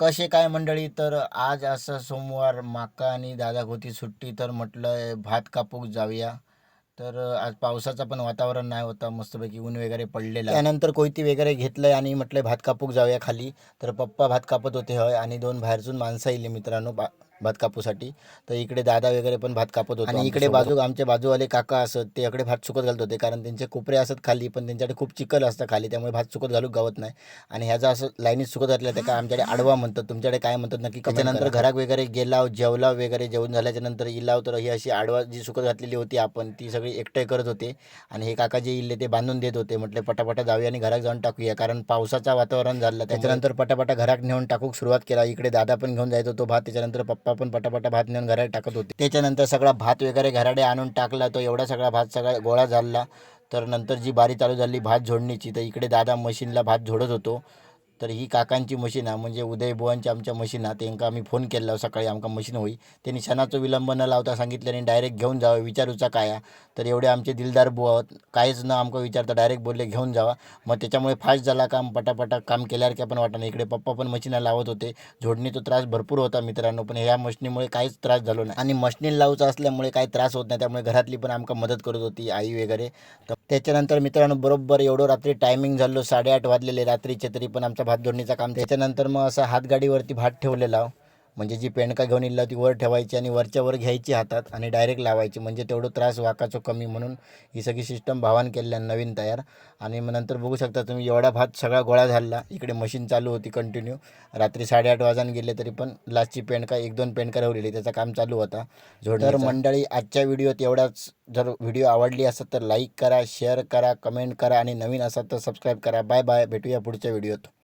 कसे काय मंडळी? तर आज असं सोमवार माका आणि दादा होती सुट्टी तर म्हटलं भात कापूक जाऊया. तर आज पावसाचं पण वातावरण नाही होता मस्तपैकी ऊन वगैरे पडलेलं. त्यानंतर कोयती वगैरे घेतलंय आणि म्हटलं भात कापूक जाऊया खाली. तर पप्पा भात कापत होते हय. आणि दोन बाहेरचून माणसं येईल मित्रांनो. बा भात कापूसाठी. तर इकडे दादा वगैरे पण भात कापत होते आणि इकडे बाजू आमचे बाजूवाले काका असत ते इकडे भात चुकत घालत होते. कारण त्यांचे कोपरे असत खाली पण त्यांच्याकडे खूप चिखल असतं खाली त्यामुळे भात चुकत घालूक गावत नाही. आणि ह्याचा असं लाईनीत चुकत घातलं त्या का आमच्याकडे आडवा म्हणतात. तुमच्याकडे काय म्हणतात नक्की त्याच्यानंतर घरात वगैरे गेलाव जेवला वगैरे जेवण झाल्याच्यानंतर इलाव तर ही अशी आडवा जी सुकत घातलेली होती आपण ती सगळी एकटे करत होते. आणि हे काका जे इल्ले ते बांधून देत होते म्हटले पटापटा जाऊया आणि घरात जाऊन टाकूया. कारण पावसाचं वातावरण झालं त्याच्यानंतर पटापटा घरात नेऊन टाकूक सुरुवात केला. इकडे दादा पण घेऊन जायचा तो भात त्याच्यानंतर पप्पा पण पटापटा भात नेऊन घरात टाकत होते. त्याच्यानंतर सगळा भात वगैरे घराडे आणून टाकला. तो एवढा सगळा भात सगळा गोळा झाला. तर नंतर जी बारी चालू झाली भात झोडणीची तर इकडे दादा मशीनला भात झोडत होतो. तर ही काकांची मशीन आहे. म्हणजे उदय बुवांची आमच्या मशीन आहे. त्यांका आम्ही फोन केला सकाळी आमका मशीन होई. त्यांनी क्षणाचं विलंब न लावता सांगितल्याने आणि डायरेक्ट घेऊन जावं. विचारूचा काय आहे. तर एवढे आमचे दिलदार बुवा आहोत काहीच न आमका विचारता डायरेक्ट बोलले घेऊन जावा. मग त्याच्यामुळे फास्ट झाला काम. पटापटा काम केल्यावर काय पण वाटत नाही इकडे पप्पा पण मशीना लावत होते. झोडणीचा त्रास भरपूर होता मित्रांनो. पण ह्या मशीनीमुळे काहीच त्रास झालो नाही. आणि मशीन लावचं असल्यामुळे काही त्रास होत नाही. त्यामुळे घरातली पण आमका मदत करत होती आई वगैरे. तर त्याच्यानंतर मित्रांनो बरोबर एवढं रात्री टायमिंग झालो. साडेआठ वाजलेले रात्रीचे तरी पण आमचा भात जोडणीचा काम त्याच्यानंतर मग असं हातगाडीवरती भात ठेवलेला. म्हणजे जी पेंडका घेऊन इल्ला ती वर ठेवायची आणि वरच्या वर घ्यायची हातात आणि डायरेक्ट लावायची. म्हणजे तेवढं त्रास वाकाचो कमी म्हणून ही सगळी सिस्टम भावान केल्या नवीन तयार. आणि मग नंतर बघू शकता तुम्ही एवढा भात सगळा गोळा झाला. इकडे मशीन चालू होती कंटिन्यू रात्री साडेआठ वाजान गेले तरी पण लास्टची पेंडका एक दोन पेंडका राहिलेली. त्याचं काम चालू होता. तर मंडळी आजच्या व्हिडिओत एवढाच. जर व्हिडिओ आवडली असेल तर लाईक करा शेअर करा कमेंट करा आणि नवीन असाल तर सबस्क्राईब करा. बाय बाय भेटूया पुढच्या व्हिडिओत